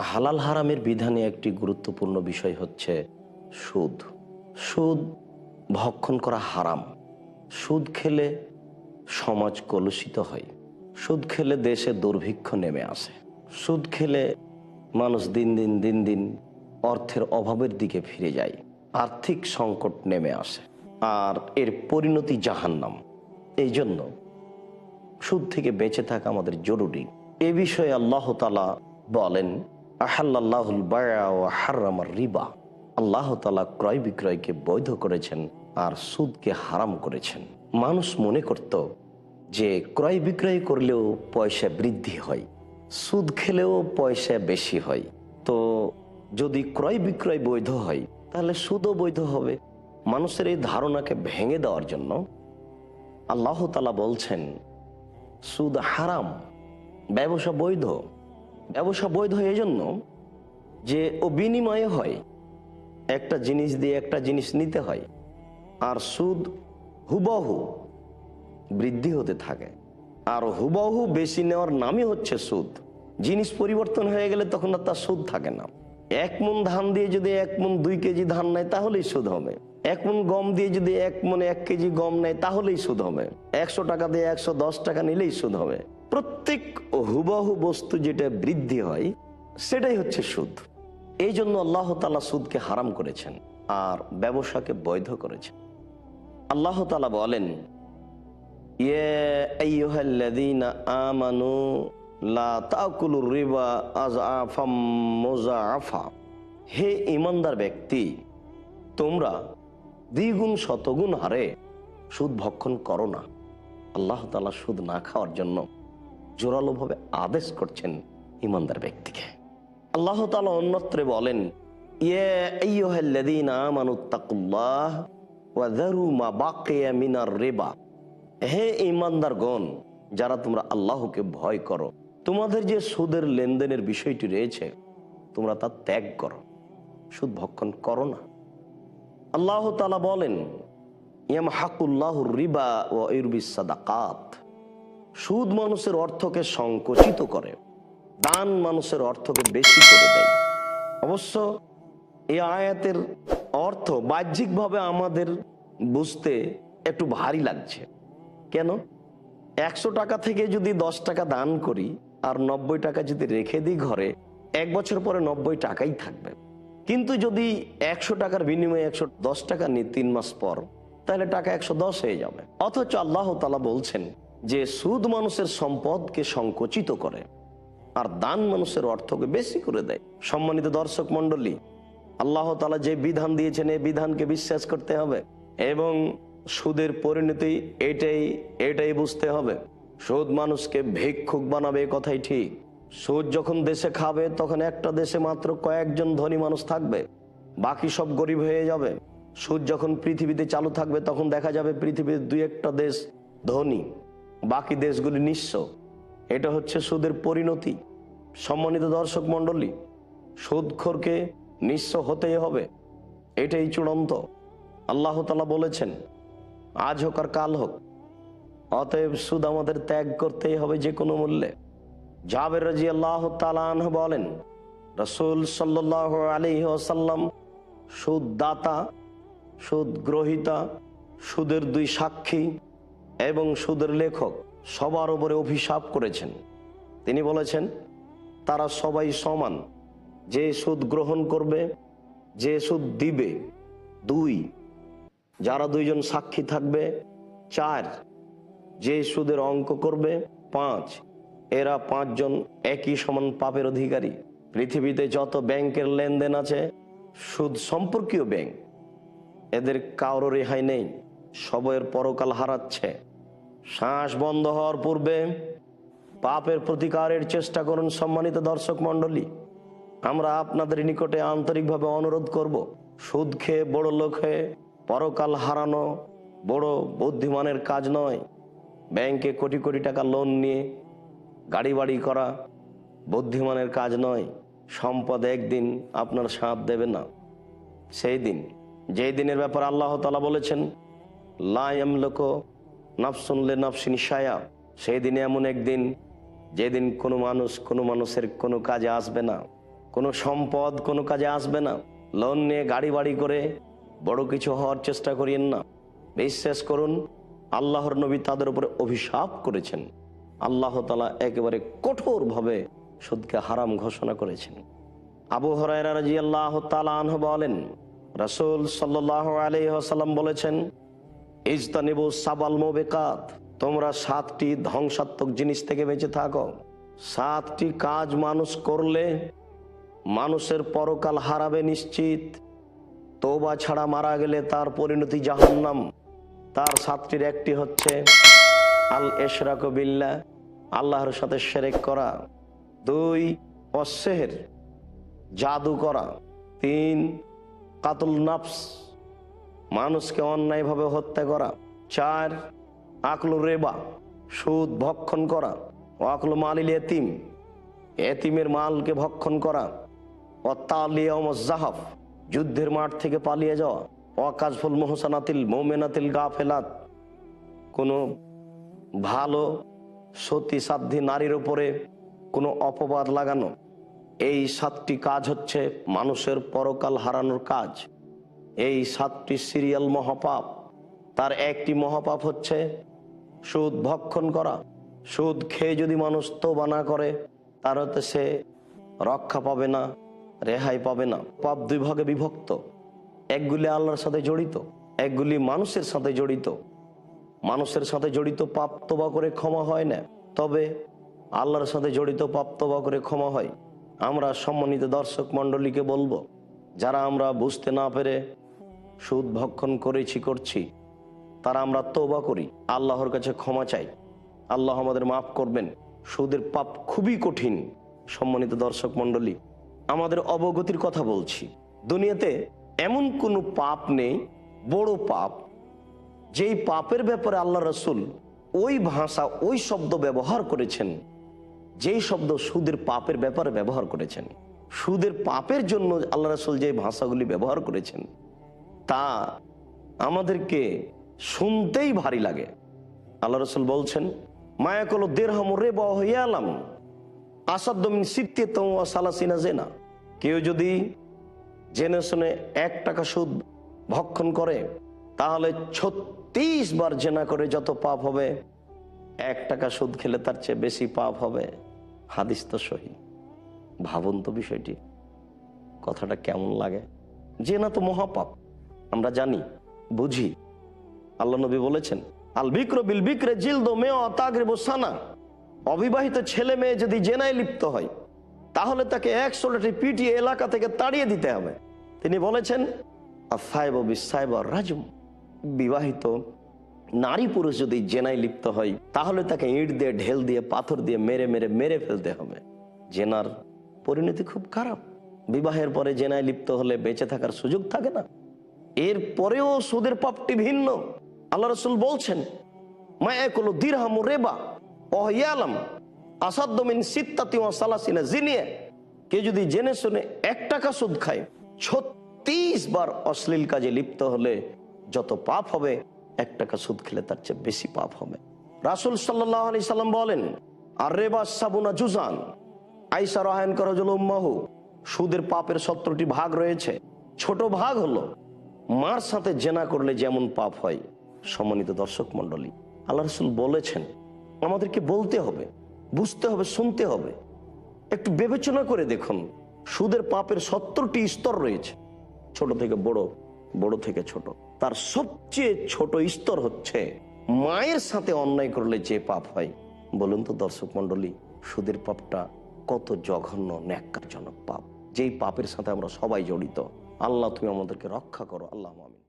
হালাল হারামের বিধানে একটি গুরুত্বপূর্ণ বিষয় হচ্ছে সুদ। সুদ ভক্ষণ করা হারাম। সুদ খেলে সমাজ কলুষিত হয়। সুদ খেলে দেশে দুর্ভিক্ষ নেমে আসে। সুদ খেলে মানুষ দিন দিন দিন দিন অর্থের অভাবের দিকে ফিরে যায়। আর্থিক সংকট নেমে আসে। আর এর পরিণতি জাহান্নাম। এই জন্য সুদ থেকে বেঁচে থাকা আমাদের জরুরি। এ বিষয়ে আল্লাহ তালা বলেন আহাল্লাহুল বায়া ও রিবা। আল্লাহ তালা ক্রয় বিক্রয়কে বৈধ করেছেন আর সুদকে হারাম করেছেন। মানুষ মনে করত যে ক্রয় বিক্রয় করলেও পয়সা বৃদ্ধি হয়, সুদ খেলেও পয়সা বেশি হয়। তো যদি ক্রয় বিক্রয় বৈধ হয়, তাহলে সুদও বৈধ হবে। মানুষের এই ধারণাকে ভেঙে দেওয়ার জন্য আল্লাহ তালা বলছেন, সুদ হারাম, ব্যবসা বৈধ। ব্যবসা বৈধ এই জন্য যে ও বিনিময়ে হয়। একটা জিনিস দিয়ে একটা জিনিস নিতে হয় আর সুদ হুবহু বৃদ্ধি হতে থাকে। আর হুবহু বেশি নেওয়ার নামই হচ্ছে সুদ। জিনিস পরিবর্তন হয়ে গেলে তখন আর তার সুদ থাকে না। এক মন ধান দিয়ে যদি এক মন দুই কেজি ধান নেয় তাহলেই সুদ হবে। এক মন গম দিয়ে যদি এক মনে এক কেজি গম নেয় তাহলেই সুদ হবে। একশো টাকা দিয়ে একশো দশ টাকা নিলেই সুদ হবে। প্রত্যেক হুবহু বস্তু যেটা বৃদ্ধি হয়, সেটাই হচ্ছে সুদ। এই জন্য আল্লাহ তালা সুদকে হারাম করেছেন আর ব্যবসাকে বৈধ করেছেন। আল্লাহ তালা বলেন আমানু রিবা হে ইমানদার ব্যক্তি, তোমরা দ্বিগুণ শতগুণ হারে সুদ ভক্ষণ করো না। আল্লাহ তাআলা সুদ না খাওয়ার জন্য জোরালোভাবে আদেশ করছেন ইমানদার ব্যক্তিকে। আল্লাহ তাআলা অন্যত্রে বলেন হে ইমানদারগণ, যারা তোমরা আল্লাহকে ভয় করো, তোমাদের যে সুদের লেনদেনের বিষয়টি রয়েছে, তোমরা তা ত্যাগ করো, সুদ ভক্ষণ করো না। আল্লাহ তালা বলেন ইয়াম হাকুল্লাহ রিবা ও ইরবি সাদাকাত। সুদ মানুষের অর্থকে সংকুচিত করে, দান মানুষের অর্থকে বেশি করে দেয়। অবশ্য এই আয়াতের অর্থ বাহ্যিকভাবে আমাদের বুঝতে একটু ভারী লাগছে। কেন? একশো টাকা থেকে যদি দশ টাকা দান করি, আর নব্বই টাকা যদি রেখে দিই ঘরে, এক বছর পরে নব্বই টাকাই থাকবে। কিন্তু যদি একশো টাকার বিনিময়ে একশো দশ টাকা নিই তিন মাস পর, তাহলে টাকা একশো দশ হয়ে যাবে। অথচ আল্লাহ তালা বলছেন যে সুদ মানুষের সম্পদকে সংকুচিত করে, আর দান মানুষের অর্থকে বেশি করে দেয়। সম্মানিত দর্শক মন্ডলী আল্লাহ তালা যে বিধান দিয়েছেন, এই বিধানকে বিশ্বাস করতে হবে এবং সুদের পরিণতি এটাই এটাই বুঝতে হবে। সুদ মানুষকে ভিক্ষুক বানাবে কথাই ঠিক। সুদ যখন দেশে খাবে, তখন একটা দেশে মাত্র কয়েকজন ধনী মানুষ থাকবে, বাকি সব গরিব হয়ে যাবে। সুদ যখন পৃথিবীতে চালু থাকবে, তখন দেখা যাবে পৃথিবীর দুই একটা দেশ ধনী। বাকি দেশগুলি নিঃস্ব। এটা হচ্ছে সুদের পরিণতি। সম্মানিত দর্শক মণ্ডলী সুদখোরকে নিঃস্ব হতেই হবে। এটাই চূড়ান্ত। আল্লাহ তালা বলেছেন, আজ হোক আর কাল হোক, অতএব সুদ আমাদের ত্যাগ করতেই হবে যে কোনো মূল্যে। জাবের রাজি আল্লাহ তালান বলেন, রসুল সাল্লাহ আলী ওসাল্লাম সুদ দাতা সুদ গ্রহিতা সুদের দুই সাক্ষী এবং সুদের লেখক সবার উপরে অভিশাপ করেছেন। তিনি বলেছেন, তারা সবাই সমান। যে সুদ গ্রহণ করবে, যে সুদ দিবে, দুই। যারা দুইজন সাক্ষী থাকবে, চার। যে সুদের অঙ্ক করবে, পাঁচ। এরা পাঁচজন একই সমান পাপের অধিকারী। পৃথিবীতে যত ব্যাংকের লেনদেন আছে, সুদ সম্পর্কীয় ব্যাংক। এদের কারও রেহাই নেই। সবয়ের পরকাল হারাচ্ছে। শ্বাস বন্ধ হওয়ার পূর্বে পাপের প্রতিকারের চেষ্টা করুন সম্মানিত দর্শক মণ্ডলী। আমরা আপনাদের নিকটে আন্তরিকভাবে অনুরোধ করব, সুদ খেয়ে বড় লোক হয়ে পরকাল হারানো বড় বুদ্ধিমানের কাজ নয়। ব্যাংকে কোটি কোটি টাকা লোন নিয়ে গাড়ি বাড়ি করা বুদ্ধিমানের কাজ নয়। সম্পদ একদিন আপনার সাথ দেবে না। সেই দিন, যেই দিনের ব্যাপারে আল্লাহ তালা বলেছেন লাইম লোক নাফসুনলে নাফসিন সায়া সেই দিনে এমন একদিন, যেদিন কোনো মানুষ কোনো মানুষের কোনো কাজে আসবে না, কোনো সম্পদ কোনো কাজে আসবে না, লোন নিয়ে গাড়ি বাড়ি করে বড় কিছু হওয়ার চেষ্টা করিয়েন না। বিশ্বাস করুন, আল্লাহর নবী তাদের উপরে অভিশাপ করেছেন। আল্লাহ তালা একেবারে কঠোরভাবে সুদকে হারাম ঘোষণা করেছেন। আবু হরাইরা রাজি আল্লাহ তালাহ বলেন, রসুল সাল্লাহ আলহাম বলেছেন ইজতানিবু সাবাল মোবেকাত, তোমরা সাতটি ধ্বংসাত্মক জিনিস থেকে বেঁচে থাকো। সাতটি কাজ মানুষ করলে মানুষের পরকাল হারাবে নিশ্চিত। তৌবা ছাড়া মারা গেলে তার পরিণতি জাহান্নাম। তার সাতটির একটি হচ্ছে আল এশরাক বিল্লা আল্লাহর সাথে সেরেক করা। দুই অশেহের জাদু করা। তিন, কাতুল নাফস মানুষকে অন্যায়ভাবে হত্যা করা। চার, আকলু রেবা, সুদ ভক্ষণ করা। আকলু মালিল এতিম, এতিমের মালকে ভক্ষণ করা। জাহাফ যুদ্ধের মাঠ থেকে পালিয়ে যাওয়া। অকাজফুল মোহসানাতিল মোমেনাতিল গাফেলাত। কোনো ভালো সতী সাধ্যী নারীর ওপরে কোনো অপবাদ লাগানো। এই সাতটি কাজ হচ্ছে মানুষের পরকাল হারানোর কাজ। এই সাতটি সিরিয়াল মহাপাপ। তার একটি মহাপাপ হচ্ছে সুদ ভক্ষণ করা। সুদ খেয়ে যদি মানুষ তোবা না করে তার হতে সে রক্ষা পাবে না, রেহাই পাবে না। পাপ দুই ভাগে বিভক্ত। একগুলি আল্লাহর সাথে জড়িত, একগুলি মানুষের সাথে জড়িত। মানুষের সাথে জড়িত পাপ তোবা করে ক্ষমা হয় না, তবে আল্লাহর সাথে জড়িত পাপ তোবা করে ক্ষমা হয়। আমরা সম্মানিত দর্শক মণ্ডলীকে বলব, যারা আমরা বুঝতে না পেরে সুদ ভক্ষণ করেছি, করছি। তারা আমরা তোবা করি। আল্লাহর কাছে ক্ষমা চাই। আল্লাহ আমাদের মাফ করবেন। সুদের পাপ খুবই কঠিন, সম্মানিত দর্শক মণ্ডলী। আমাদের অবগতির কথা বলছি। দুনিয়াতে এমন কোনো পাপ নেই, বড় পাপ। যেই পাপের ব্যাপারে আল্লাহ রসুল ওই ভাষা, ওই শব্দ ব্যবহার করেছেন, যেই শব্দ সুদের পাপের ব্যাপারে ব্যবহার করেছেন। সুদের পাপের জন্য আল্লাহ রসুল যে ভাষাগুলি ব্যবহার করেছেন তা আমাদেরকে শুনতেই ভারী লাগে। আল্লাহ রসুল বলছেন, মায়া মায়াকল দেড়হাম রে বাম আসাদ্দমিন সিত্তে সালাসিনা জেনা। কেউ যদি জেনে শুনে এক টাকা সুদ ভক্ষণ করে, তাহলে ছত্রিশ বার জেনা করে যত পাপ হবে, এক টাকা সুদ খেলে তার চেয়ে বেশি পাপ হবে। হাদিস তো সহি। ভাবুন তো বিষয়টি। কথাটা কেমন লাগে? জেনা তো মহাপাপ। আমরা জানি, বুঝি। আল্লাহ নবী বলেছেন, আল বিক্র বিল বিক্রে জিল দো মেয় সানা। অবিবাহিত ছেলে মেয়ে যদি জেনায় লিপ্ত হয়, তাহলে তাকে একশো লাঠি পিটিয়ে এলাকা থেকে তাড়িয়ে দিতে হবে। তিনি বলেছেন বিবাহিত নারী পুরুষ যদি জেনায় লিপ্ত হয়, তাহলে তাকে ইট দিয়ে, ঢেল দিয়ে, পাথর দিয়ে মেরে মেরে মেরে ফেলতে হবে। জেনার পরিণতি খুব খারাপ। বিবাহের পরে জেনায় লিপ্ত হলে বেঁচে থাকার সুযোগ থাকে না। এর পরেও সুদের পাপটি ভিন্ন। আল্লাহ রসুল বলছেন রেবা সালাসিনা যদি জেনে শুনে সুদ খায় অশ্লীল কাজে লিপ্ত হলে যত পাপ হবে সুদ খেলে তার চেয়ে বেশি পাপ হবে। রাসুল সাল্লাম বলেন, আর রেবা সাবুনা জুজান, আইসা রহায়ন করজুল্লাহু সুদের পাপের সত্তরটি ভাগ রয়েছে। ছোট ভাগ হলো মার সাথে জেনা করলে যেমন পাপ হয়, সম্মানিত দর্শক মন্ডলী আল্লাহ রসুল বলেছেন, আমাদেরকে বলতে হবে, বুঝতে হবে, শুনতে হবে। একটু বিবেচনা করে দেখুন, সুদের পাপের সত্তরটি স্তর রয়েছে, ছোট থেকে বড় বড় থেকে ছোট। তার সবচেয়ে ছোট স্তর হচ্ছে, মায়ের সাথে অন্যায় করলে যে পাপ হয়। বলুন তো দর্শক মন্ডলী সুদের পাপটা কত জঘন্য, ন্যাক্কারজনক পাপ। যেই পাপের সাথে আমরা সবাই জড়িত আল্লাহ তুমি আমাদেরকে রক্ষা করো আল্লাহ আমিন।